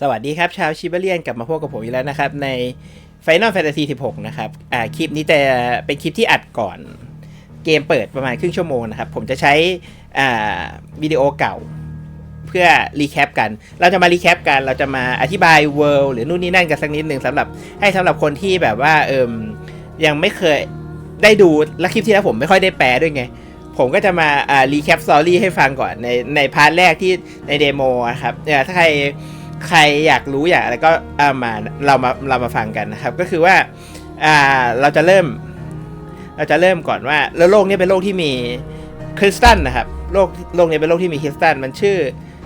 สวัสดีครับ ชาวชิบเลียนกลับมาพบกับผมอีกแล้วนะครับ ใน Final Fantasy 16 นะครับ อ่าคลิปนี้จะเป็นคลิปที่อัดก่อนเกมเปิดประมาณครึ่งชั่วโมงนะครับ ผมจะใช้อ่าวิดีโอเก่า เพื่อรีแคปกัน เราจะมารีแคปกัน เราจะมาอธิบายเวิลด์หรือนู่นนี่นั่นกันสักนิดหนึ่งสำหรับให้สำหรับคนที่แบบว่าเอิมยังไม่เคยได้ดูและคลิปที่แล้วผมไม่ค่อยได้แปลด้วยไงผมก็จะมาอ่ารีแคปสตอรี่ให้ฟังก่อนในในพาร์ทแรกที่ในเดโมนะครับเนี่ยถ้าใคร ใครอยากรู้อยากอะไรก็เอามาเรามาเรามาฟังกันนะครับ ก็คือว่าอ่าเราจะเริ่ม เราจะเริ่มก่อนว่าแล้วโลกนี้เป็นโลกที่มีคริสตัลนะครับโลกโลกนี้เป็นโลกที่มีคริสตัลมันชื่อ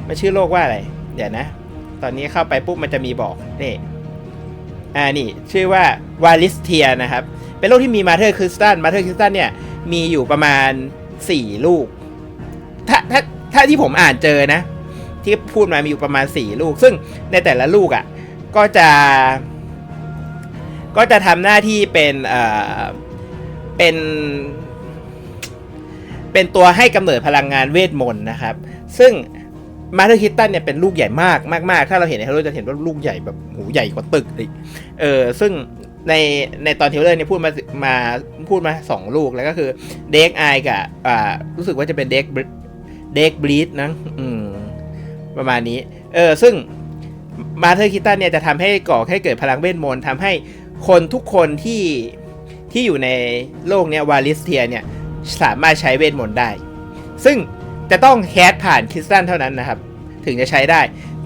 มันชื่อโลกว่าอะไรเดี๋ยวนะ ตอนนี้เข้าไปปุ๊บมันจะมีบอกนี่อ่านี่ชื่อว่าวาลิสเทียนะครับ เป็นโลกที่มีมาเธอร์คริสตัลมาเธอร์คริสตัลเนี่ยมีอยู่ประมาณ 4 ลูก ถ้าถ้าถ้าที่ผมอ่านเจอนะ ที่พูดมามีอยู่ประมาณ 4 ลูก ซึ่งในแต่ละลูกอะ่ะก็จะ ก็จะทำหน้าที่เป็นเอ่อเป็น เป็นตัวให้กำเนิดพลังงานเวทมนต์นะครับ ซึ่งมาเธอร์คิตตันเนี่ยเป็นลูกใหญ่มากมากๆ ถ้าเราเห็นในเทเลอร์จะเห็นว่าลูกใหญ่แบบหูใหญ่กว่าตึกเลยเออซึ่งในในตอนเทเลอร์เนี่ยพูดมามาพูดมาสองลูกแล้วก็คือเด็กไอกับอ่ารู้สึกว่าจะเป็นเด็กเด็กบลีดนะอืม ประมาณนี้ เออ ซึ่งมาเธอร์คิตตันเนี่ยจะทำให้ก่อให้เกิดพลังเวทมนต์ทำให้คนทุกคนที่ที่อยู่ในโลกเนี้ยวาลิสเทียเนี่ยสามารถใช้เวทมนต์ได้ ซึ่งจะต้องแคสผ่านคริสตัลเท่านั้นนะครับ ถึงจะใช้ได้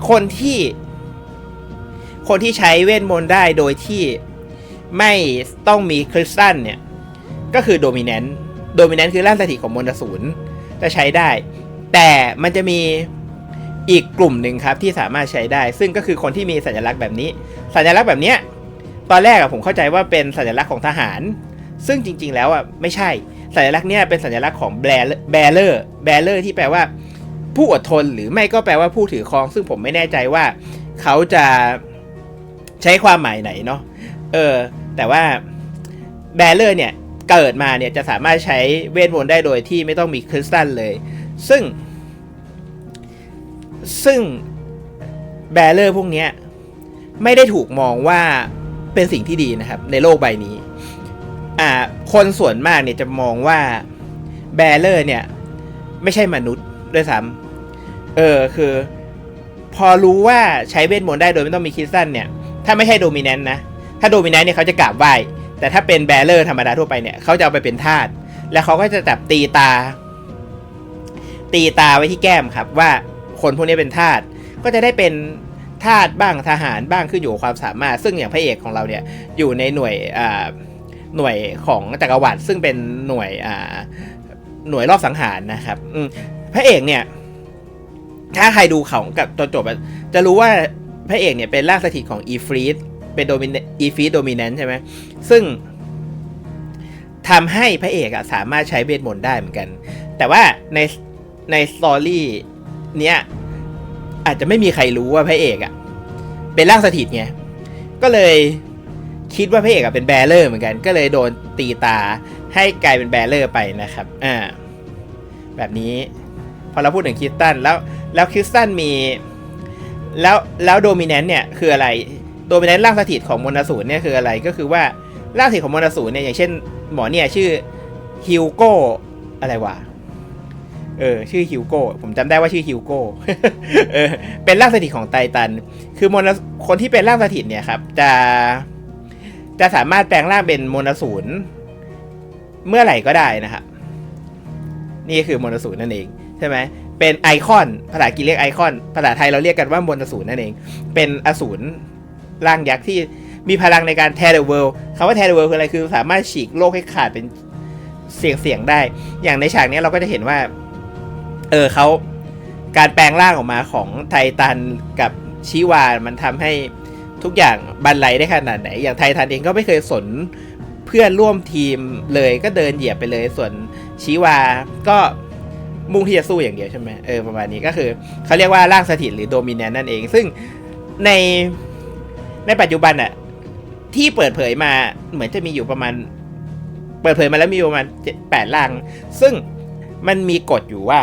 คนที่ คนที่ใช้เวทมนต์ได้โดยที่ไม่ต้องมีคริสตัลเนี่ย ก็คือโดมิเนนต์โดมิเนนต์คือร่างสถิตของมนตศูนย์จะใช้ได้ แต่มันจะมี อีกกลุ่มหนึ่งครับที่สามารถใช้ได้ ซึ่งก็คือคนที่มีสัญลักษณ์แบบนี้ สัญลักษณ์แบบเนี้ยตอนแรกอะผมเข้าใจว่าเป็นสัญลักษณ์ของทหาร ซึ่งจริง ๆ แล้วอะไม่ใช่ สัญลักษณ์เนี้ยเป็นสัญลักษณ์ของแบลเลอร์แบลเลอร์ที่แปลว่า ผู้อดทนหรือไม่ก็แปลว่าผู้ถือครอง ซึ่งผมไม่แน่ใจว่าเขาจะใช้ความหมายไหนเนาะเออ แต่ว่าแบลเลอร์เนี่ยเกิดมาเนี่ยจะสามารถใช้เวทมนต์ได้โดยที่ไม่ต้องมีคริสตัลเลย ซึ่ง ซึ่งแบลเลอร์พวกนี้ไม่ได้ถูกมองว่าเป็นสิ่งที่ดีนะครับ ในโลกใบนี้ อ่า คนส่วนมากเนี่ยจะมองว่าแบลเลอร์เนี่ย ไม่ใช่มนุษย์ด้วยซ้ำเออคือ พอรู้ว่าใช้เวทมนต์ได้โดยไม่ต้องมีคริสตัลเนี่ย ถ้าไม่ใช่โดมิเนนต์นะ ถ้าโดมิเนนต์เนี่ยเขาจะกราบไหว้แต่ถ้าเป็นแบลเลอร์ธรรมดาทั่วไปเนี่ยเขาจะเอาไปเป็นทาสแล้วเขาก็จะจับตีตา ตีตาไว้ที่แก้มครับว่า คนพวกนี้เป็นทาสก็จะได้เป็นทาสบ้างทหารบ้างขึ้นอยู่กับความสามารถ ซึ่งอย่างพระเอกของเราเนี่ยอยู่ในหน่วยหน่วยของจักรวรรดิซึ่งเป็นหน่วยหน่วยรอบสังหารนะครับพระเอกเนี่ยถ้าใครดูเขากับตอนจบจะรู้ว่าพระเอกเนี่ยเป็นร่างสถิตของอีฟรีดเป็นโดมินอีฟรีดโดมิเนนต์ใช่ไหมซึ่งทำให้พระเอกอะสามารถใช้เวทมนต์ได้เหมือนกัน แต่ว่าในในสตอรี่ เนี้ยอาจจะไม่มีใครรู้ว่าพระเอกอะเป็นร่างสถิตไงก็เลยคิดว่าพระเอกอะเป็นแบลเลอร์เหมือนกัน ก็เลยโดนตีตาให้กลายเป็นแบลเลอร์ไปนะครับอ่าแบบนี้พอเราพูดถึงคริสตันแล้วแล้วคริสตันมีแล้วแล้วโดมิเนนต์เนี่ยคืออะไรโดมิเนนต์ร่างสถิตของมนสูรเนี่ยคืออะไรก็คือว่าร่างสถิตของมนสูรเนี่ยอย่างเช่นหมอเนี่ยชื่อฮิวโก้อะไรวะ เออชื่อฮิวโก้ผมจำได้ว่าชื่อฮิวโก้เออเป็นร่างสถิตของไททัน คือมนคนที่เป็นร่างสถิตเนี่ยครับ จะจะสามารถแปลงร่างเป็นมนสูรเมื่อไหร่ก็ได้นะครับนี่คือมนสูรนั่นเองใช่ไหมเป็นไอคอนภาษาอังกฤษเรียกไอคอน ภาษาไทยเราเรียกกันว่ามนสูรนั่นเอง เป็นอสูรร่างยักษ์ที่มีพลังในการแทเดเวิลด์คำว่าแทเดเวิลด์คืออะไรคือสามารถฉีกโลกให้ขาดเป็นเสียงเสียงได้ อย่างในฉากนี้เราก็จะเห็นว่า เออเขาการแปลงร่างออกมาของไททันกับชิวามันทำให้ทุกอย่างบรรลัยได้ขนาดไหน อย่างไททันเองก็ไม่เคยสนเพื่อนร่วมทีมเลยก็เดินเหยียบไปเลย ส่วนชิวาก็มุ่งที่จะสู้อย่างเดียวใช่ไหมเออประมาณนี้ก็คือเขาเรียกว่าร่างสถิตหรือโดมิเนนนั่นเอง ซึ่งในในปัจจุบันอะที่เปิดเผยมาเหมือนจะมีอยู่ประมาณ เปิดเผยมาแล้วมีประมาณแปดร่าง ซึ่งมันมีกฎอยู่ว่า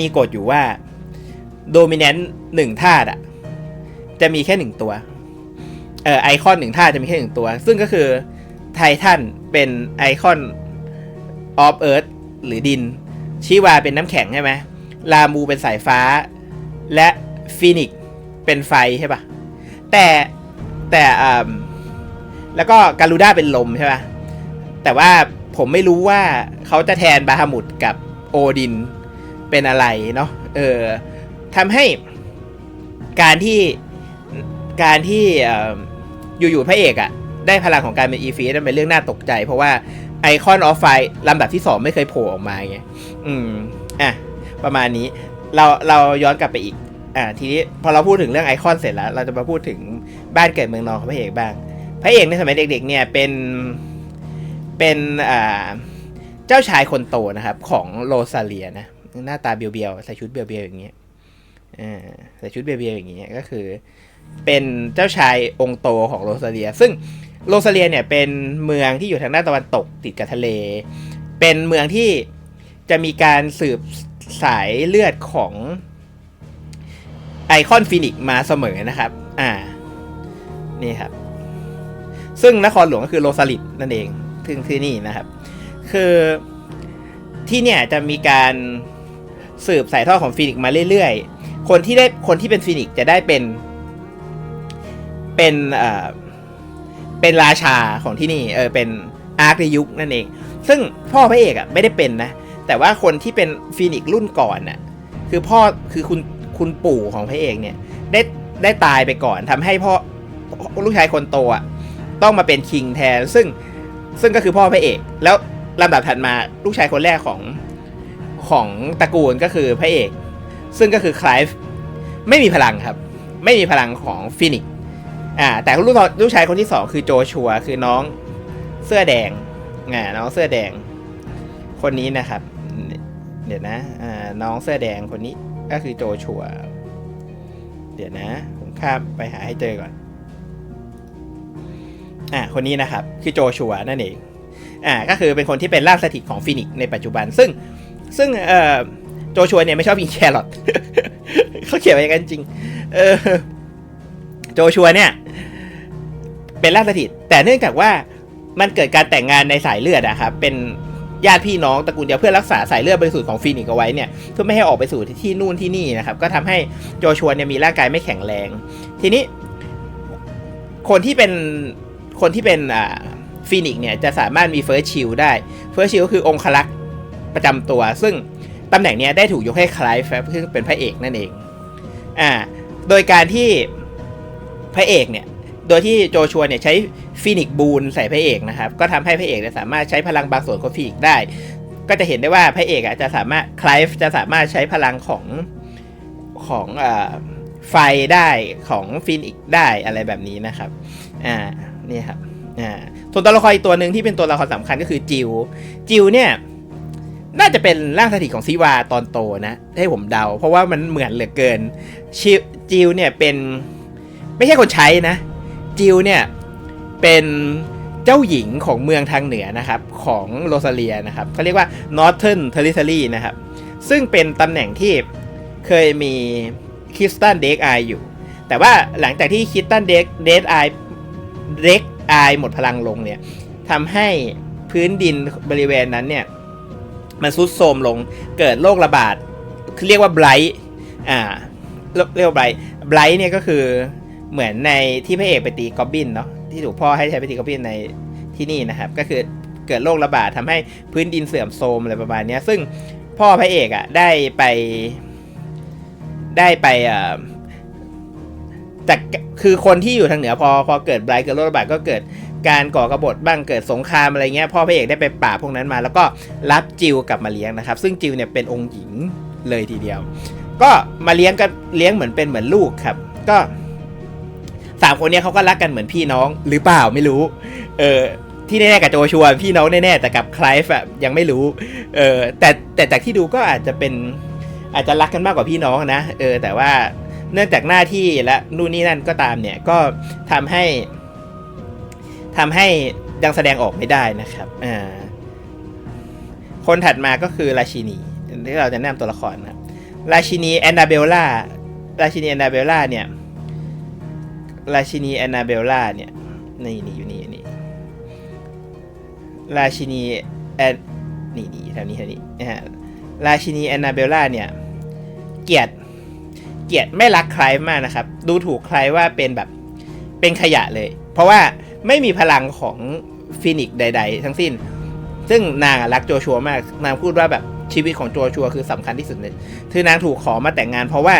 มีกฎอยู่ว่าโดมิเนนต์หนึ่งธาตุอะจะมีแค่หนึ่งตัว เอ่อไอคอนหนึ่งท่าจะมีแค่หนึ่งตัว ซึ่งก็คือไททันเป็นไอคอนออฟเอิร์ธหรือดิน ชิวาเป็นน้ำแข็งใช่ไหมลามูเป็นสายฟ้า และฟีนิกซ์เป็นไฟใช่ปะแต่แต่อ่าแล้วก็การูด้าเป็นลมใช่ปะแต่ว่าผมไม่รู้ว่าเขาจะแทนบาฮามุดกับโอดิน เป็นอะไรเนาะเออทำให้การที่การที่เอ่ออยู่ๆพระเอกอะได้พลังของการเป็นอีฟีนั่นเป็นเรื่องน่าตกใจ เพราะว่าไอคอนออฟไฟลำดับที่2ไม่เคยโผล่ออกมาไงอืมอะประมาณนี้เราเราย้อนกลับไปอีกอ่าทีนี้พอเราพูดถึงเรื่องไอคอนเสร็จแล้ว เราจะมาพูดถึงบ้านเกิดเมืองนอนของพระเอกบ้าง พระเอกในสมัยเด็กๆเนี่ยเป็นเป็นอ่าเจ้าชายคนโตนะครับของโรซาเลียนะ หน้าตาเบียวๆใส่ชุดเบียวๆอย่างเงี้ยอ่าใส่ชุดเบียวๆอย่างเงี้ยก็คือ เป็นเจ้าชายองค์โตของโรซาเลีย ซึ่งโรซาเลียเนี่ยเป็นเมืองที่อยู่ทางด้านตะวันตกติดกับทะเล เป็นเมืองที่จะมีการสืบสายเลือดของไอคอนฟินิกมาเสมอนะครับ อ่า นี่ครับ ซึ่งนครหลวงก็คือโรซาลิดนั่นเองถึงที่นี่นะครับ คือที่เนี่ยจะมีการ สืบสายทอดของฟินิกมาเรื่อยๆ คนที่ได้คนที่เป็นฟินิกจะได้เป็น เป็นเอ่อเป็นราชาของที่นี่เออเป็นอาร์คในยุคนั่นเอง ซึ่งพ่อพระเอกอะไม่ได้เป็นนะ แต่ว่าคนที่เป็นฟินิกรุ่นก่อนน่ะคือพ่อคือคุณคุณปู่ของพระเอกเนี่ยได้ได้ตายไปก่อนทำให้พ่อลูกชายคนโตอะต้องมาเป็นคิงแทนซึ่งซึ่งก็คือพ่อพระเอก แล้วลำดับถัดมาลูกชายคนแรกของ ของตระกูลก็คือพระเอก ซึ่งก็คือคลายฟ์ไม่มีพลังครับ ไม่มีพลังของฟินิกอ่าแต่ลูกลูกชายคนที่สองคือโจชัวคือน้องเสื้อแดงอ่าน้องเสื้อแดง คนนี้นะครับ เดี๋ยวนะอ่าน้องเสื้อแดงคนนี้ก็คือโจชัว เดี๋ยวนะ ผมข้ามไปหาให้เจอก่อนอ่าคนนี้นะครับ คือโจชัวนั่นเองอ่าก็คือเป็นคนที่เป็นร่างสถิตของฟินิกในปัจจุบันซึ่ง ซึ่งโจชัวเนี่ยไม่ชอบกินแครอทเขาเขียนไว้อย่างนั้นจริง เออโจชัวเนี่ย เป็นร่างสถิตแต่เนื่องจากว่ามันเกิดการแต่งงานในสายเลือดอะครับเป็นญาติพี่น้องตระกูลเดียวเพื่อรักษาสายเลือดบริสุทธิ์ของฟีนิกซ์เอาไว้เนี่ยเพื่อไม่ให้ออกไปสู่ที่นู่นที่นี่นะครับ ก็ทำให้โจชัวเนี่ยมีร่างกายไม่แข็งแรง ทีนี้ คนที่เป็นคนที่เป็นอ่าฟีนิกซ์เนี่ยจะสามารถมีเฟิร์สชิลได้เฟิร์สชิลก็คือองคลักษ์ ประจำตัว ซึ่งตำแหน่งนี้ได้ถูกยกให้คลายแฟบซึ่งเป็นพระเอกนั่นเองอ่าโดยการที่พระเอกเนี่ย โดยที่โจชัวเนี่ยใช้ฟีนิกบูนใส่พระเอกนะครับ ก็ทำให้พระเอกเนี่ยสามารถใช้พลังบางส่วนของฟีนิกได้ ก็จะเห็นได้ว่าพระเอกอะจะสามารถคลายจะสามารถใช้พลังของของอ่าไฟได้ของฟีนิกได้อะไรแบบนี้นะครับ อ่า นี่ครับ อ่าส่วนตัวละครอีกตัวหนึ่งที่เป็นตัวละครสำคัญก็คือจิว จิวเนี่ย น่าจะเป็นร่างสถิตของซิวาตอนโตนะ ให้ผมเดา เพราะว่ามันเหมือนเหลือเกินชิจิวเนี่ยเป็นไม่ใช่คนใช้นะ จิวเนี่ยเป็นเจ้าหญิงของเมืองทางเหนือนะครับ ของโรซาเลียนะครับเขาเรียกว่า Northern Territory นะครับ ซึ่งเป็นตำแหน่งที่เคยมีคริสตันเด็กไออยู่ แต่ว่าหลังจากที่คริสตันเดกเดกไอเดกไอหมดพลังลงเนี่ยทำให้พื้นดินบริเวณนั้นเนี่ย มันซุดโทมลงเกิดโรคระบาดเรียกว่าไบรท์อ่าเรียกว่าไบรท์ไบรท์เนี่ยก็คือเหมือนในที่พระเอกไปตีกอบบินเนาะที่ถูกพ่อให้ใช้ไปตีกอบบินในที่นี่นะครับ ก็คือเกิดโรคระบาดทำให้พื้นดินเสื่อมโทรมอะไรประมาณนี้ซึ่งพ่อพระเอกอะ่ะได้ไปได้ไปอ่าจากคือคนที่อยู่ทางเหนือพอพอเกิดไบรท์เกิดโรคระบาดก็เกิด การก่อกบฏบ้างเกิดสงครามอะไรเงี้ยพ่อพระเอกได้ไปปราบพวกนั้นมา แล้วก็รับจิวกลับมาเลี้ยงนะครับ ซึ่งจิวเนี่ยเป็นองค์หญิงเลยทีเดียว ก็มาเลี้ยงกันเลี้ยงเหมือนเป็นเหมือนลูกครับ ก็สามคนเนี้ยเขาก็รักกันเหมือนพี่น้องหรือเปล่าไม่รู้ เออที่แน่ๆกับโจชัวพี่น้องแน่ๆแต่กับคลายแบบยังไม่รู้ เออแต่แต่จากที่ดูก็อาจจะเป็นอาจจะรักกันมากกว่าพี่น้องนะ เออแต่ว่าเนื่องจากหน้าที่และนู่นนี่นั่นก็ตามเนี่ยก็ทำให้ ทำให้ยังแสดงออกไม่ได้นะครับอ่าคนถัดมาก็คือราชินีที่เราจะแนะนำตัวละครนะครับราชินีแอนนาเบลล่าราชินีแอนนาเบลล่าเนี่ยราชินีแอนนาเบลล่าเนี่ยนี่นี่อยู่นี่อยู่นี่ราชินีแอนนี่นี่แถวนี้แถวนี้นะฮะราชินีแอนนาเบลล่าเนี่ยเกลียดเกลียดไม่รักใครมากนะครับ ดูถูกใครว่าเป็นแบบเป็นขยะเลย เพราะว่า ไม่มีพลังของฟินิกซ์ใด ๆ ทั้งสิ้น ซึ่งนางรักโจชัวมาก นางพูดว่าแบบชีวิตของโจชัวคือสำคัญที่สุดเลยคือนางถูกขอมาแต่งงาน เพราะว่า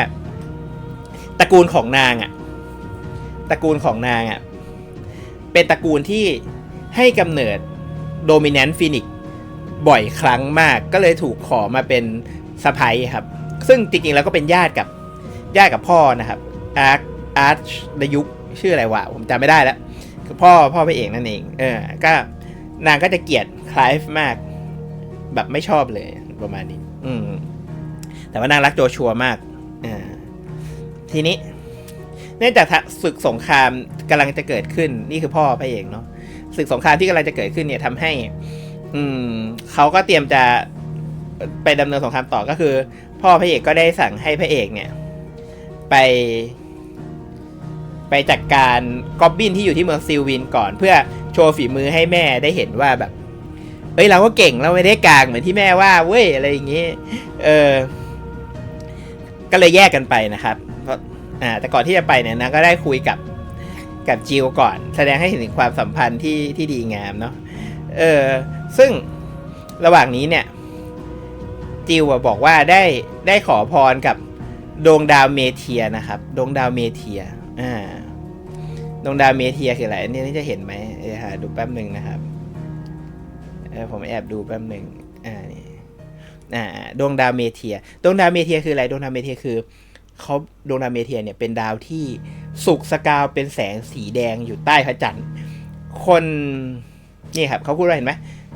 ตระกูลของนางอะตระกูลของนางอะเป็นตระกูลที่ให้กำเนิดโดมิ n น n ฟินิกบ่อยครั้งมาก ก็เลยถูกขอมาเป็นสะพ้ยครับ ซึ่งจริงๆแล้วก็เป็นญาติกับญาติกับพ่อนะครับอาร์อาร์ชดยุคชื่ออะไรวะ ผมจำไม่ได้แล้ว คือพ่อพ่อพระเอกนั่นเอง เออ ก็นางก็จะเกลียดคลายฟ์มาก แบบไม่ชอบเลยประมาณนี้ อืม แต่ว่านางรักโจชัวมากอ่าทีนี้ เนื่องจากศึกสงครามกำลังจะเกิดขึ้น นี่คือพ่อพระเอกเนาะศึกสงครามที่กำลังจะเกิดขึ้นเนี่ยทำให้ อืมเขาก็เตรียมจะไปดำเนินสงครามต่อก็คือ พ่อพระเอกก็ได้สั่งให้พระเอกเนี่ย ไป ไปจัดการกอบบินที่อยู่ที่เมืองซิลวินก่อน เพื่อโชว์ฝีมือให้แม่ได้เห็นว่าแบบเอ้ยเราก็เก่งเราไม่ได้กลางเหมือนที่แม่ว่าเว้ยอะไรอย่างงี้ เออ ก็เลยแยกกันไปนะครับเพราะอ่า แต่ก่อนที่จะไปเนี่ยนะก็ได้คุยกับกับจิวก่อน แสดงให้เห็นถึงความสัมพันธ์ที่ที่ดีงามเนาะเออ ซึ่งระหว่างนี้เนี่ย จิวบอกว่าได้ได้ขอพรกับดวงดาวเมเทียนะครับดวงดาวเมเทีย อ่าดวงดาวเมเทียคืออะไรอันนี้จะเห็นไหมเดี๋ยวหาดูแป๊บหนึ่งนะครับเออผมแอบดูแป๊บหนึ่งอ่านี่อ่าดวงดาวเมเทีย ดวงดาวเมเทียคืออะไรดวงดาวเมเทียคือเขาดวงดาวเมเทียเนี่ยเป็นดาวที่สุกสกาวเป็นแสงสีแดงอยู่ใต้พระจันทร์คนนี่ครับเขาพูดว่าเห็นไหม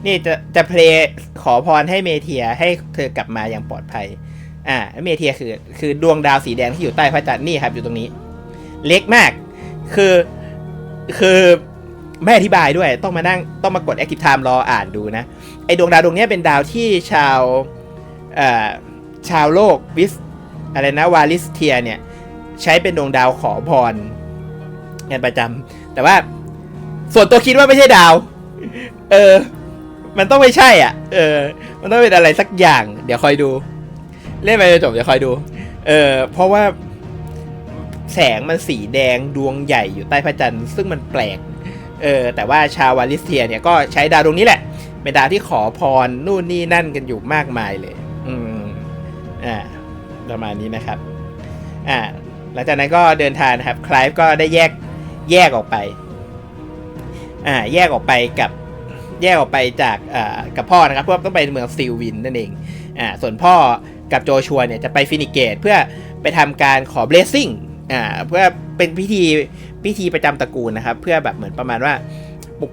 นี่จะจะเพลงขอพรให้เมเทียให้เธอกลับมาอย่างปลอดภัย อ่าเมเทียคือ คือดวงดาวสีแดงที่อยู่ใต้พระจันทร์นี่ครับอยู่ตรงนี้ เล็กมาก คือคือไม่อธิบายด้วยต้องมานั่งต้องมากด Active Time รออ่านดูนะ ไอดวงดาวดวงนี้เป็นดาวที่ชาวชาวโลกวิสอะไรนะวาลิสเทียเนี่ย ใช้เป็นดวงดาวขอพรงานประจำแต่ว่าส่วนตัวคิดว่าไม่ใช่ดาว เออ มันต้องไม่ใช่อะ เออ มันต้องเป็นอะไรสักอย่าง เดี๋ยวคอยดู เล่นไปจนจบเดี๋ยวคอยดู เออ เพราะว่า แสงมันสีแดงดวงใหญ่อยู่ใต้พระจันทร์ซึ่งมันแปลกเออแต่ว่าชาววาลิสเทียเนี่ยก็ใช้ดาวดวงนี้แหละ เป็นดาวที่ขอพรนู่นนี่นั่นกันอยู่มากมายเลย อืมอ่าประมาณนี้นะครับอ่าหลังจากนั้นก็เดินทางนะครับคลายก็ได้แยกแยกออกไปอ่าแยกออกไปกับแยกออกไปจากอ่ากับพ่อนะครับเพราะว่าต้องไปเมืองซิลวินนั่นเองอ่าส่วนพ่อกับโจชัวเนี่ยจะไปฟินิเกตเพื่อไปทำการขอเบลซิ่ง อ่าเพื่อเป็นพิธีพิธีประจำตระกูลนะครับ เพื่อแบบเหมือนประมาณว่าปลุก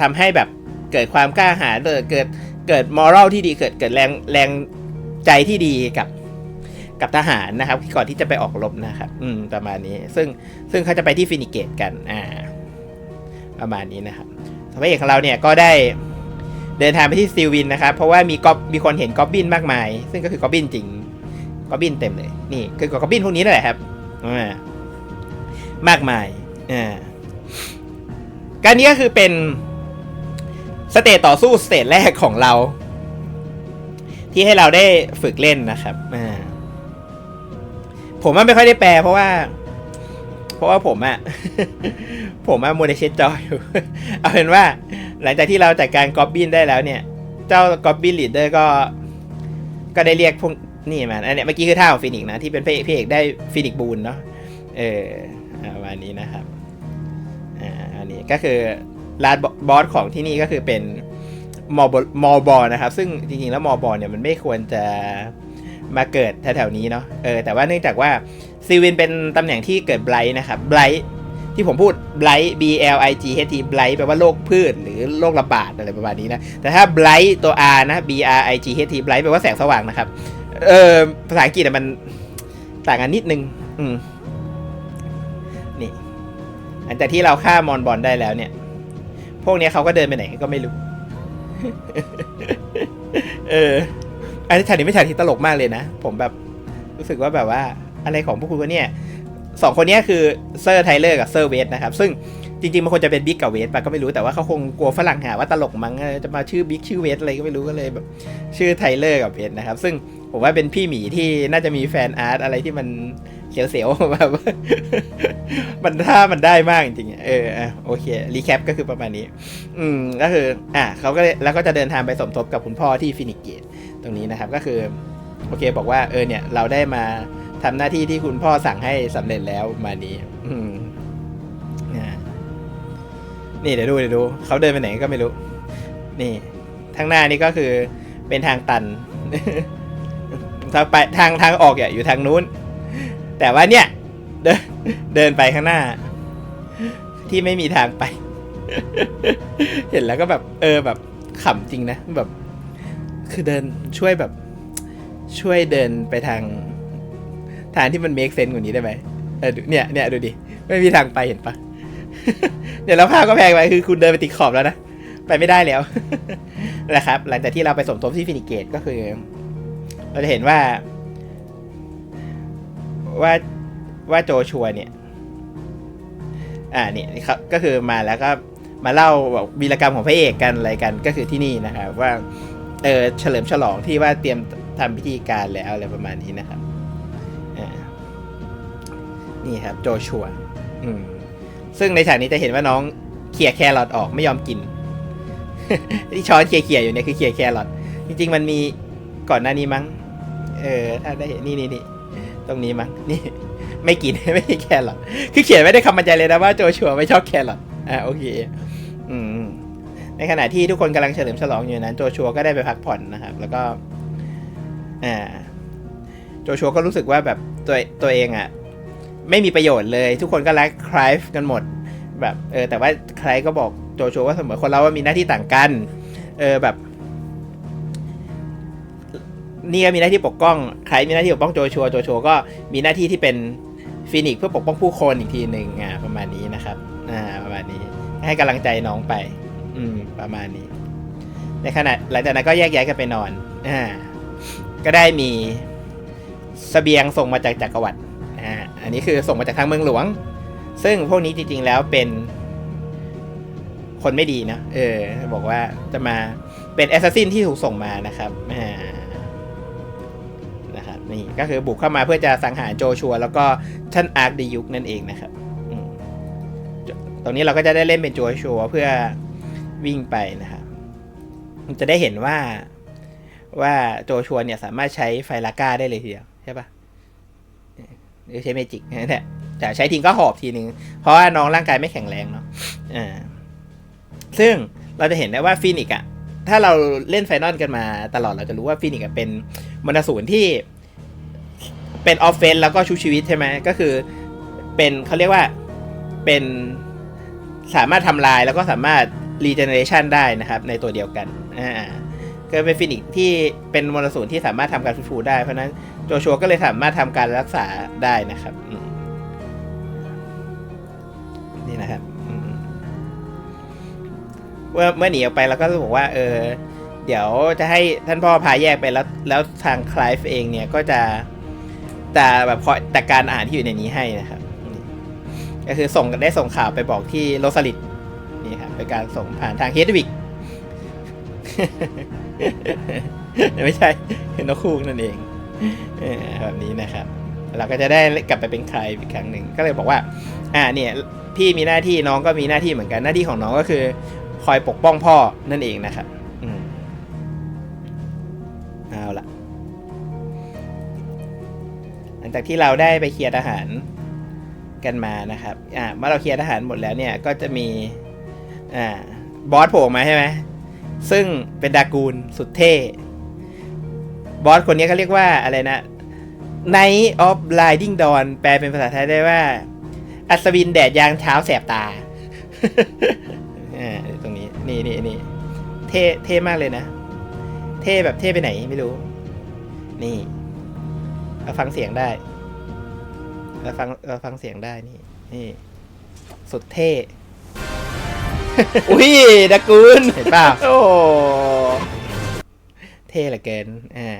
ทำให้แบบเกิดความกล้าหาญเกิดเกิดมอรัลที่ดีเกิดเกิดแรงแรงใจที่ดีกับกับทหารนะครับก่อนที่จะไปออกรบนะครับ อืมประมาณนี้ ซึ่งซึ่งเขาจะไปที่ฟินิเกตกัน อ่า ประมาณนี้นะครับพระเอกของเราเนี่ยก็ได้เดินทางไปที่ซิลวินนะครับ เพราะว่ามีก๊อบมีคนเห็นก๊อบบินมากมาย ซึ่งก็คือกอบบินจริงก๊อบบินเต็มเลย นี่คือกอบบินพวกนี้นั่นแหละครับ มากมายอการนี้ก็คือเป็นสเตจต่อสู้สเตจแรกของเรา ที่ให้เราได้ฝึกเล่นนะครับอผมว่าไม่ค่อยได้แปลเพราะว่า เพราะว่าผมอะผมอะโมเดเชตจอยเอาเป็นว่า หลังจากที่เราจัดการกอบบินได้แล้วเนี่ย เจ้ากอบบินลีดเดอร์ก็ก็ได้เรียกพวก นี่มาอันเนี้ยเมื่อกี้คือท่าของฟินิกซ์นะที่เป็นพระเอกพระเอกได้ฟินิกบูนเนาะเออประมาณนี้นะครับอ่าอันนี้ก็คือลานบอสของที่นี่ก็คือเป็นมอบมอบอนะครับ ซึ่งจริงๆแล้วมอบอเนี่ยมันไม่ควรจะมาเกิดแถวๆนี้เนาะเออแต่ว่าเนื่องจากว่าซีวินเป็นตำแหน่งที่เกิดไบรท์นะครับไบรท์ที่ผมพูดไบรท์ B L I G H T ไบรท์แปลว่าโรคพืชหรือโรคระบาดอะไรประมาณนี้นะแต่ถ้าไบรท์ตัว R นะ B R I G H T ไบรท์แปลว่าแสงสว่างนะครับ เออภาษาอังกฤษมันต่างกันนิดนึง อืม นี่หลังจากที่เราฆ่ามอนบอลได้แล้วเนี่ย พวกนี้เขาก็เดินไปไหนก็ไม่รู้ เออ อันนี้ฉากนี้ไม่ฉากที่ตลกมากเลยนะ ผมแบบรู้สึกว่าแบบว่า อะไรของพวกคุณวะเนี่ยสองคนนี้คือเซอร์ไทเลอร์กับเซอร์เวสนะครับ ซึ่งจริงๆมันควรจะเป็นบิ๊กกับเวสปะก็ไม่รู้แต่ว่าเขาคงกลัวฝรั่งหาว่าตลกมั้งจะมาชื่อบิ๊กชื่อเวสอะไรก็ไม่รู้ก็เลยแบบ ชื่อไทเลอร์กับเวสนะครับ ซึ่ง ผมว่าเป็นพี่หมีที่น่าจะมีแฟนอาร์ตอะไรที่มันเสียวๆแบบมันถ้ามันได้มากจริงๆเออโอเครีแคปก็คือประมาณนี้ อืมก็คือ อะเขาก็แล้วก็จะเดินทางไปสมทบกับคุณพ่อที่ฟินิกเกตตรงนี้นะครับก็คือโอเคบอกว่าเออเนี่ยเราได้มาทำหน้าที่ที่คุณพ่อสั่งให้สำเร็จแล้วมานี้ อืมนี่เดี๋ยวดูเดี๋ยวดูเขาเดินไปไหนก็ไม่รู้ นี่ทางหน้านี่ก็คือเป็นทางตัน ทางไปทางทางออกเนี่ยอยู่ทางนู้น แต่ว่าเนี่ย เดินเดินไปข้างหน้า ที่ไม่มีทางไป เห็นแล้วก็แบบ เออแบบขำจริงนะแบบ คือเดินช่วยแบบ ช่วยเดินไปทาง ทางที่มันเมคเซนกว่านี้ได้ไหมเออเนี่ยเนี่ยดูดิไม่มีทางไปเห็นปะเดี๋ยวเราพาก็แพงไปคือคุณเดินไปติดขอบแล้วนะ ไปไม่ได้แล้วนะครับ หลังจากที่เราไปสมทบที่ฟินิเกตก็คือ เราจะเห็นว่า ว่าว่าโจชัวเนี่ย อ่าเนี่ยครับก็คือมาแล้วก็มาเล่าแบบวีรกรรมของพระเอกกันอะไรกันก็คือที่นี่นะครับว่าเออเฉลิมฉลองที่ว่าเตรียมทำพิธีการแล้วอะไรประมาณนี้นะครับนี่ครับ โจชัวอืมซึ่งในฉากนี้จะเห็นว่าน้องเขี่ยแครอทออกไม่ยอมกิน ที่ช้อนเขี่ยๆอยู่เนี่ยคือเขี่ยแครอทจริง ๆ มันมีก่อนหน้านี้มั้ง เออถ้าได้เห็นนี่นี่นี่ตรงนี้มั้งนี่ ไม่กินไม่มีแครอทคือเขียนไม่ได้คำบรรยายเลยนะว่าโจชัวไม่ชอบแครอทอ่าโอเค อืมในขณะที่ทุกคนกำลังเฉลิมฉลองอยู่นั้น โจชัวก็ได้ไปพักผ่อนนะครับ แล้วก็ อ่า โจชัวก็รู้สึกว่าแบบตัวตัวเองอะ ไม่มีประโยชน์เลย ทุกคนก็รักคลายกันหมด แบบ เออ แต่ว่าใครก็บอกโจชัวว่าเสมอคนเราว่ามีหน้าที่ต่างกัน เออแบบ นี่ก็มีหน้าที่ปกป้อง ใครมีหน้าที่ปกป้องโจชัว โจชัวก็มีหน้าที่ที่เป็นฟินิกเพื่อปกป้องผู้คนอีกทีหนึ่งอ่าประมาณนี้นะครับ อ่า ประมาณนี้ ให้กำลังใจน้องไป อืม ประมาณนี้ ในขณะหลังจากนั้นก็แยกย้ายกันไปนอน อ่า ก็ได้มีสเสบียงส่งมาจากจักรวรรดิ อ่า อันนี้คือส่งมาจากทางเมืองหลวง ซึ่งพวกนี้จริง ๆ แล้วเป็นคนไม่ดีนะ เออ บอกว่าจะมาเป็นแอสซัสซินที่ถูกส่งมานะครับ อ่า นี่ก็คือบุกเข้ามาเพื่อจะสังหารโจชัว แล้วก็ท่านอาร์คดิยุกนั่นเองนะครับตรงนี้เราก็จะได้เล่นเป็นโจชัวเพื่อวิ่งไปนะครับจะได้เห็นว่าว่าโจชัวเนี่ยสามารถใช้ไฟลาก้าได้เลยทีเดียวใช่ปะหรือใช้เมจิกนั่นแหละแต่ใช้ทิ้งก็หอบทีหนึ่งเพราะว่าน้องร่างกายไม่แข็งแรงเนาะอ่าซึ่งเราจะเห็นได้ว่าฟินิกอะถ้าเราเล่นไฟนอลกันมาตลอดเราจะรู้ว่าฟินิกเป็นมนสูนที่ เป็นออฟเฟนแล้วก็ชูชีวิตใช่ไหมก็คือ เป็นเขาเรียกว่าเป็นสามารถทำลายแล้วก็สามารถรีเจเนเรชันได้นะครับ ในตัวเดียวกันอ่าก็เป็นฟินิกซ์ที่เป็นมนสูนที่สามารถทำการฟื้นฟูได้ เพราะนั้นโจชัวก็เลยสามารถทำการรักษาได้นะครับนี่นะครับเมื่อเมื่อหนีออกไปเราก็จะบอกว่า เออ เดี๋ยวจะให้ท่านพ่อพาแยกไปแล้ว แล้วทางคลายเองเนี่ยก็จะ จะแบบคอยจัดการอ่านที่อยู่ในนี้ให้นะครับก็คือส่งได้ส่งข่าวไปบอกที่โรสลิดนี่ครับเป็นการส่งผ่านทางเฮดวิกไม่ใช่นกคูกนั่นเองแบบนี้นะครับ เราก็จะได้กลับไปเป็นใครอีกครั้งหนึ่งก็เลยบอกว่า อ่าเนี่ยพี่มีหน้าที่น้องก็มีหน้าที่เหมือนกันหน้าที่ของน้องก็คือ คอยปกป้องพ่อนั่นเองนะครับ อืมเอาละ ลังจากที่เราได้ไปเคลียร์ทหารกันมานะครับอ่าเมื่อเราเคลียร์ทหารหมดแล้วเนี่ยก็จะมีอ่าบอสโผล่มาใช่ไหมซึ่งเป็นดากูลสุดเท่บอสคนนี้เขาเรียกว่าอะไรนะ Night of Blinding Dawn แปลเป็นภาษาไทยได้ว่า อัศวินแดดยางเช้าแสบตาอ่าตรงนี้นี่นี่นี่เท่เท่มากเลยนะ เท่แบบเท่ไปไหนไม่รู้ นี่ เราฟังเสียงได้เราฟังเราฟังเสียงได้นี่ นี่สุดเท่ อุ้ยดากูลเห็นป่ะโอ้เท่เหลือเกินอ่า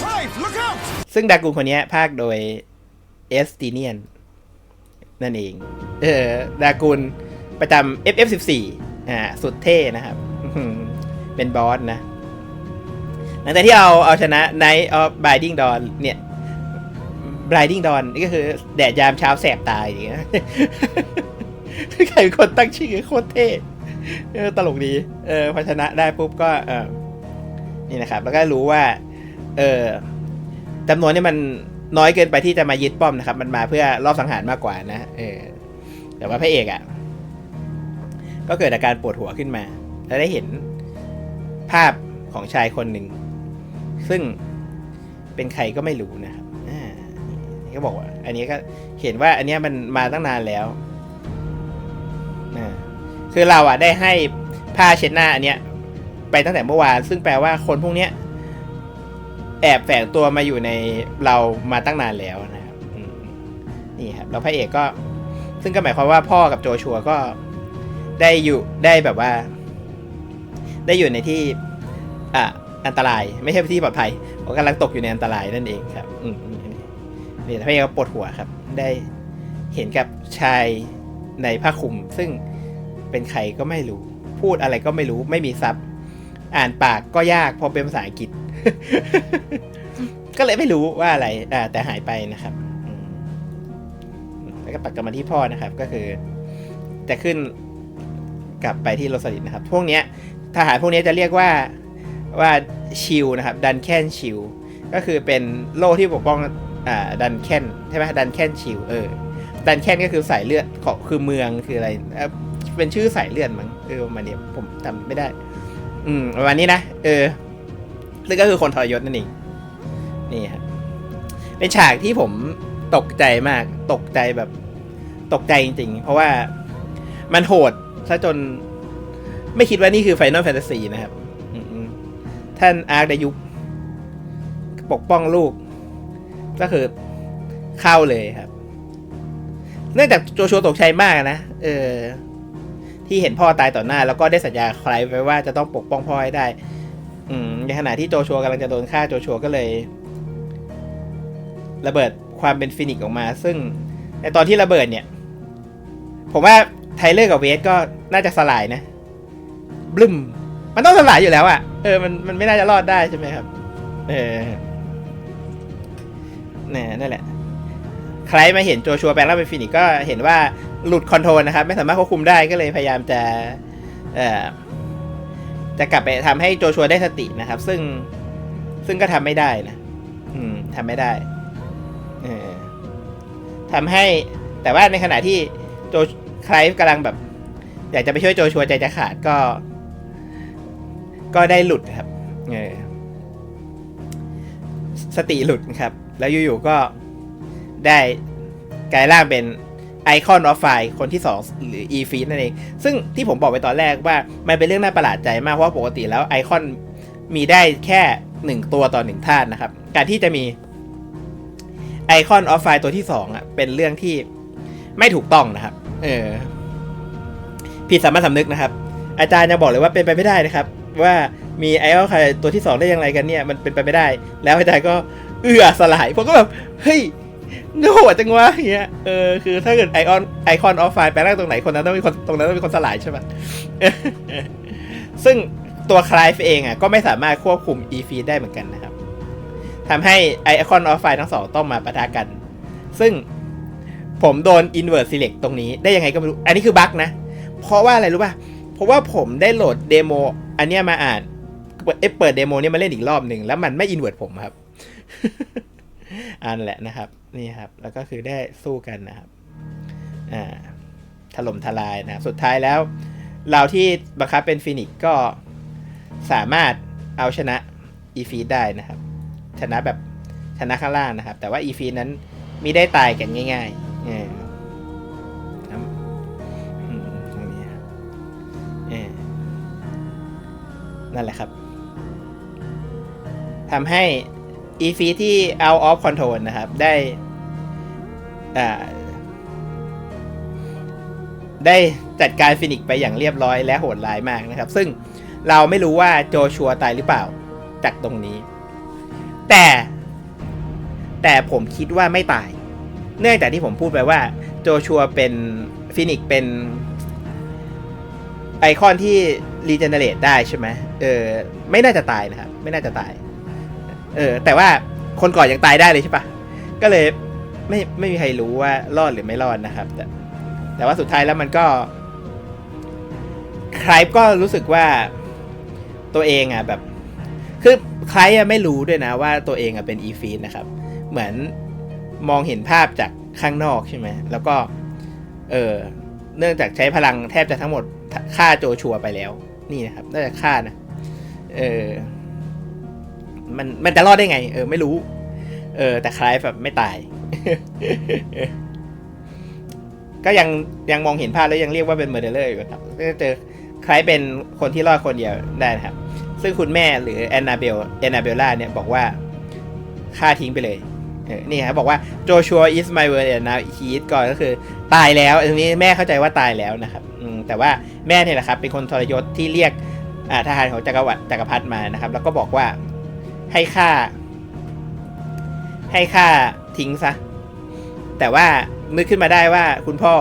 Clive, look out! ซึ่งดากูลคนเนี้ยภาคโดยเอสติเนียน นั่นเอง เออดากุลประจำ FF14 อ่า สุดเท่นะครับอื้อหือเป็นบอสนะ หลังจากที่เอาเอาชนะ Night of Blinding Dawn เนี่ย Blinding Dawn นี่ก็คือแดดยามเช้าแสบตายอย่างเงี้ยใครเป็นคนตั้งชื่อโคตรเท่ตลกดี เออพอชนะได้ปุ๊บก็เออนี่นะครับ แล้วก็รู้ว่า เออจำนวนนี่มันน้อยเกินไปที่จะมายึดป้อมนะครับ มันมาเพื่อรอบสังหารมากกว่านะเออแต่ว่าพระเอกอะ่ะ ก็เกิดอาการปวดหัวขึ้นมา แล้วได้เห็นภาพของชายคนหนึ่ง ซึ่งเป็นใครก็ไม่รู้นะ ก็บอกว่า อันนี้ก็เห็นว่าอันนี้มันมาตั้งนานแล้วอ่าคือเราอะได้ให้ผ้าเช็ดหน้าอันเนี้ยไปตั้งแต่เมื่อวาน ซึ่งแปลว่าคนพวกเนี้ยแอบแฝงตัวมาอยู่ในเรามาตั้งนานแล้วนะครับนี่ครับแล้วพระเอกก็ ซึ่งก็หมายความว่าพ่อกับโจชัวก็ได้อยู่ได้แบบว่า ได้อยู่ในที่อะอันตราย ไม่ใช่ที่ปลอดภัยเพราะกำลังตกอยู่ในอันตรายนั่นเองครับ อืม นี่นี่พระเอกก็ปวดหัวครับ ได้เห็นกับชายในผ้าคลุม ซึ่งเป็นใครก็ไม่รู้ พูดอะไรก็ไม่รู้ไม่มีซับอ่านปากก็ยากเพราะเป็นภาษาอังกฤษ ก็เลยไม่รู้ว่าอะไรอ่าแต่หายไปนะครับแล้วก็ตัดกลับมาที่พ่อนะครับ ก็คือ จะขึ้นกลับไปที่โรสลิดนะครับ พวกเนี้ยทหารพวกนี้จะเรียกว่าว่าชิลนะครับ ดันแคนชิลก็คือเป็นโล่ที่ปกป้อง อ่าดันแคนใช่ไหมดันแคนชิลเออดันแคนก็คือสายเลือดของคือเมืองคืออะไรเเป็นชื่อสายเลือดมั้งเออมาณนี้ผมจำไม่ได้ อืมประมาณนี้นะเออซึ่งก็คือคนทรยศนั่นเองนี่ครับเป็นฉากที่ผมตกใจมาก ตกใจแบบตกใจจริงๆ เพราะว่ามันโหดซะจนไม่คิดว่านี่คือ Final Fantasy นะครับท่านอาร์คไดยุคปกป้องลูก ก็คือเข้าเลยครับ เนื่องจากโจชัวตกใจมากนะเออที่เห็นพ่อตายต่อหน้า แล้วก็ได้สัญญาใครไว้ว่าจะต้องปกป้องพ่อให้ได้ อืมในขณะที่โจชัวกำลังจะโดนฆ่าโจชัวก็เลย ระเบิดความเป็นฟินิกออกมา ซึ่งในตอนที่ระเบิดเนี่ย ผมว่าไทเลอร์กับเวสก็น่าจะสลายนะบลึมมันต้องสลายอยู่แล้วอะ่ะเออมันมันไม่น่าจะรอดได้ใช่ไหมครับ เออ เนี่ยนั่นแหละ ใครมาเห็นโจชัวแปลงร่างเป็นฟินิกก็เห็นว่าหลุดคอนโทรลนะครับ ไม่สามารถควบคุมได้ก็เลยพยายามจะเอ่อจะกลับไปทำให้โจชัวได้สตินะครับ ซึ่งซึ่งก็ทำไม่ได้นะ อืมทำไม่ได้เออทำให้แต่ว่าในขณะที่โจใครกำลังแบบ อยากจะไปช่วยโจชัวใจจะขาดก็ ก็ได้หลุดครับเออสติหลุดครับ แล้วอยู่ๆก็ได้กลายร่างเป็นไอคอนออฟไฟคนที่ 2 หรือ e f e e นั่นเอง ซึ่งที่ผมบอกไปตอนแรกว่า มันเป็นเรื่องน่าประหลาดใจมาก เพราะว่าปกติแล้วไอคอนมีได้แค่ 1 ตัวต่อหนึ่งธาตุนะครับ การที่จะมีไอคอนออฟไฟตัวที่ 2อะเป็นเรื่องที่ไม่ถูกต้องนะครับ เออผิดสามัญสำนึกนะครับ อาจารย์ยังบอกเลยว่าเป็นไปไม่ได้นะครับ ว่ามีไอออลใครตัวที่สองได้ยังไงกันเนี่ย มันเป็นไปไม่ได้ แล้วอาจารย์ก็ เอือสลายผมก็แบบ เฮ้ยน่าโหดจังวะอย่างเงี้ยเออคือถ้าเกิดไอออนไอคอนออฟไฟแปลงตรงไหนคนนั้นต้องมีคนตรงนั้นต้องมีคนสลายใช่ไหมซึ่งตัวคลายเองอะก็ไม่สามารถควบคุม e f e e d ได้เหมือนกันนะครับทำให้ไอคอนออฟไฟทั้งสองต้องมาปะทะกัน ซึ่งผมโดน invert select ตรงนี้ได้ยังไงก็ไม่รู้ อันนี้คือบั๊กนะ เพราะว่าอะไรรู้ป่ะ เพราะว่าผมได้โหลดเดโมอันเนี้ยมาอ่านเปิดเอ้ยเปิดเดโมเนี้ยมาเล่นอีกรอบหนึ่งแล้วมันไม่อินเว r ร์ผมครับ อันแหละนะครับ นี่ครับ แล้วก็คือได้สู้กันนะครับ อ่า ถล่มทลายนะครับ สุดท้ายแล้ว เราที่บังคับเป็นฟินิกก็สามารถเอาชนะอีฟีดได้นะครับ ชนะแบบชนะข้างล่างนะครับ แต่ว่าอีฟีนั้นมีได้ตายกันง่ายๆเออครับอืมตรงนี้ครับเออนั่นแหละครับทำให้ e f ที่ out of control นะครับ ได้าได้จัดการฟินิกไปอย่างเรียบร้อยและโหดร้ายมากนะครับ ซึ่งเราไม่รู้ว่าโจชัวตายหรือเปล่าจากตรงนี้ แต่แต่ผมคิดว่าไม่ตาย เนื่องจากที่ผมพูดไปว่า โจชัวเป็นฟินิกเป็นไอคอนที่รีเจเนเรตได้ใช่ไหมเออไม่น่าจะตายนะครับ ไม่น่าจะตาย เออ แต่ว่าคนก่อนยังตายได้เลยใช่ปะก็เลยไม่ไม่มีใครรู้ว่ารอดหรือไม่รอดนะครับ แต่แต่ว่าสุดท้ายแล้วมันก็ใครก็รู้สึกว่าตัวเองอะแบบ คือใครอะไม่รู้ด้วยนะว่าตัวเองอะเป็นอีฟีนนะครับ เหมือนมองเห็นภาพจากข้างนอกใช่ไหมแล้วก็ เออเนื่องจากใช้พลังแทบจะทั้งหมดฆ่าโจชัวไปแล้ว นี่นะครับ น่าจะฆ่านะ เออ มันมันจะรอดได้ไง เออไม่รู้ เออ แต่คล้ายแบบไม่ตาย ก็ยังยังมองเห็นภาพแล้วยังเรียกว่าเป็นเมอร์เดอร์อยู่ครับก็เจอคล้ายเป็นคนที่รอดคนเดียวได้นะครับ ซึ่งคุณแม่หรือแอนนาเบลแอนนาเบลล่าเนี่ยบอกว่าฆ่าทิ้งไปเลยเออนี่ครับบอกว่าโจชัว is my word and now he is gone ก็คือ ตายแล้วตรงนี้แม่เข้าใจว่าตายแล้วนะครับอืแต่ว่าแม่เนี่ยแหละครับ เป็นคนทรยศที่เรียกทหารของจักรวรรดิจักรพรรดิมานะครับ แล้วก็บอกว่า ให้ฆ่า ให้ฆ่าทิ้งซะ แต่ว่านึกขึ้นมาได้ว่าคุณพ่อ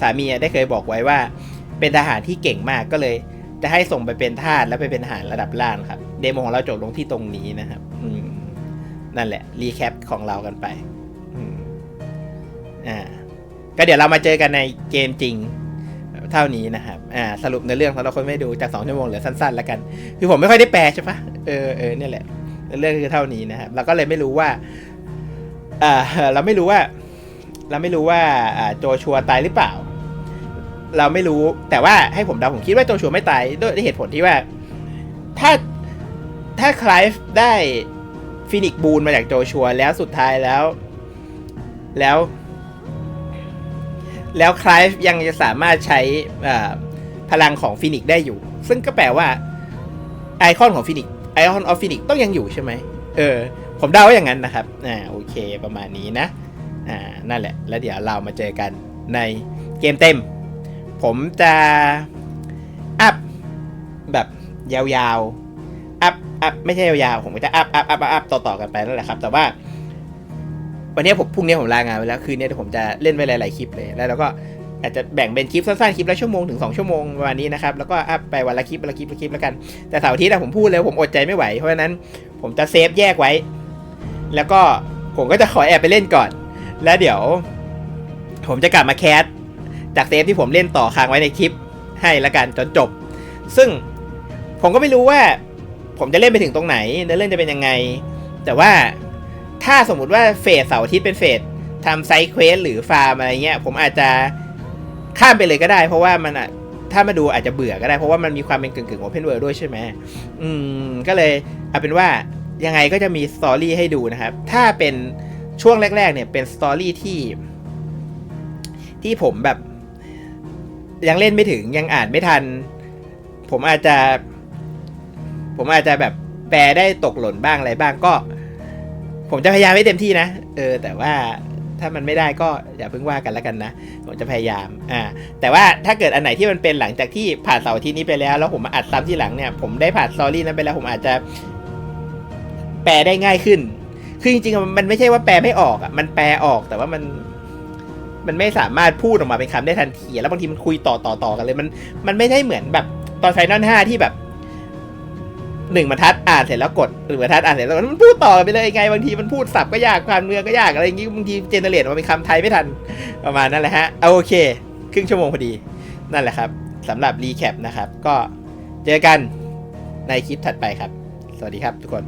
สามีได้เคยบอกไว้ว่า เป็นทหารที่เก่งมากก็เลย จะให้ส่งไปเป็นทาสแล้วไปเป็นทหารระดับล่างครับ เดโมของเราจบลงที่ตรงนี้นะครับ อืมนั่นแหละ รีแคปของเรากันไปอ่า ก็เดี๋ยวเรามาเจอกันในเกมจริงเท่านี้นะครับ อ่า สรุปในเรื่องสำหรับคนไม่ดูจากสองชั่วโมงเหลือสั้นๆแล้วกัน คือผมไม่ค่อยได้แปลใช่ปะเออเออเนี่ยแหละ เรื่องคือเท่านี้นะครับเราก็เลยไม่รู้ว่าอ่าเราไม่รู้ว่า เราไม่รู้ว่าโจชัวตายหรือเปล่า เราไม่รู้แต่ว่าให้ผมเดาผมคิดว่าโจชัวไม่ตายด้วยเหตุผลที่ว่า ถ้าถ้าคลายได้ฟินิกบูนมาจากโจชัวแล้วสุดท้ายแล้ว แล้ว แล้วคลายยังจะสามารถใช้พลังของฟินิกได้อยู่ ซึ่งก็แปลว่าไอคอนของฟินิก ไอคอนออฟฟินิกต้องยังอยู่ใช่ไหมเออ ผมเดาว่าอย่างนั้นนะครับ อ่า โอเค ประมาณนี้นะ อ่า นั่นแหละ แล้วเดี๋ยวเรามาเจอกันในเกมเต็ม ผมจะอัพแบบยาวๆ อัพอัพไม่ใช่ยาวๆ ผมก็จะอัพอัพอัพอัพต่อๆกันไปนั่นแหละครับ แต่ว่า วันนี้ผมพรุ่งนี้ผมลางานไปแล้ว คืนนี้เดี๋ยวผมจะเล่นไปหลายๆคลิปเลย แล้วเราก็ อาจจะแบ่งเป็นคลิปสั้นๆคลิปละชั่วโมงถึง2ชั่วโมงประมาณนี้นะครับแล้วก็อัพไปวันละคลิปวันละคลิปละคลิปแล้วกัน แต่เสาร์อาทิตย์อะผมพูดเลยผมอดใจไม่ไหวเพราะฉะนั้นผมจะเซฟแยกไว้ แล้วก็ผมก็จะขอแอบไปเล่นก่อน แล้วเดี๋ยว ผมจะกลับมาแคสจากเซฟที่ผมเล่นต่อค้างไว้ในคลิปให้ละกันจนจบ ซึ่งผมก็ไม่รู้ว่า ผมจะเล่นไปถึงตรงไหนเนื้อเรื่องจะเป็นยังไง แต่ว่าถ้าสมมุติว่าเฟสเสาร์อาทิตย์เป็นเฟสทำไซด์เควสหรือฟาร์มอะไรเงี้ยผมอาจจะ ข้ามไปเลยก็ได้ เพราะว่ามันอะถ้ามาดูอาจจะเบื่อก็ได้ เพราะว่ามันมีความเป็นกึ่งกึ่งโอเพนเวิร์ด้วยใช่ไหมอืมก็เลยเอาเป็นว่ายังไงก็จะมีสตอรี่ให้ดูนะครับ ถ้าเป็นช่วงแรก ๆ เนี่ยเป็นสตอรี่ที่ที่ผมแบบยังเล่นไม่ถึงยังอ่านไม่ทัน ผมอาจจะ ผมอาจจะแบบแปลได้ตกหล่นบ้างอะไรบ้างก็ ผมจะพยายามให้เต็มที่นะ เออ แต่ว่า ถ้ามันไม่ได้ก็อย่าเพิ่งว่ากันแล้วกันนะผมจะพยายามอ่าแต่ว่าถ้าเกิดอันไหนที่มันเป็นหลังจากที่ผ่านเสาร์อาที่นี้ไปแล้ว แล้วผมมาอัดซ้ำที่หลังเนี่ยผมได้ผ่านสตอรี่นั้นไปแล้วผมอาจจะ แปลได้ง่ายขึ้น คือจริงๆมันไม่ใช่ว่าแปลไม่ออกอะมันแปลออกแต่ว่ามันมันไม่สามารถพูดออกมาเป็นคำได้ทันที แล้วบางทีมันคุยต่อต่อต่อกันเลย มันมันไม่ใช่เหมือนแบบตอนไฟนอลห้าที่แบบ หนึ่งบรรทัดอ่านเสร็จแล้วกดหนึ่งบรรทัดอ่านเสร็จแล้วมันพูดต่อไปเลยไงบางทีมันพูดสับก็ยากความเมืองก็ยากอะไรอย่างงี้บางทีเจเนเรตมาเป็นคำไทยไม่ทันประมาณนั้นแหละฮะเอาโอเค ครึ่งชั่วโมงพอดีนั่นแหละครับสำหรับรีแคปนะครับ ก็เจอกันในคลิปถัดไปครับ สวัสดีครับทุกคน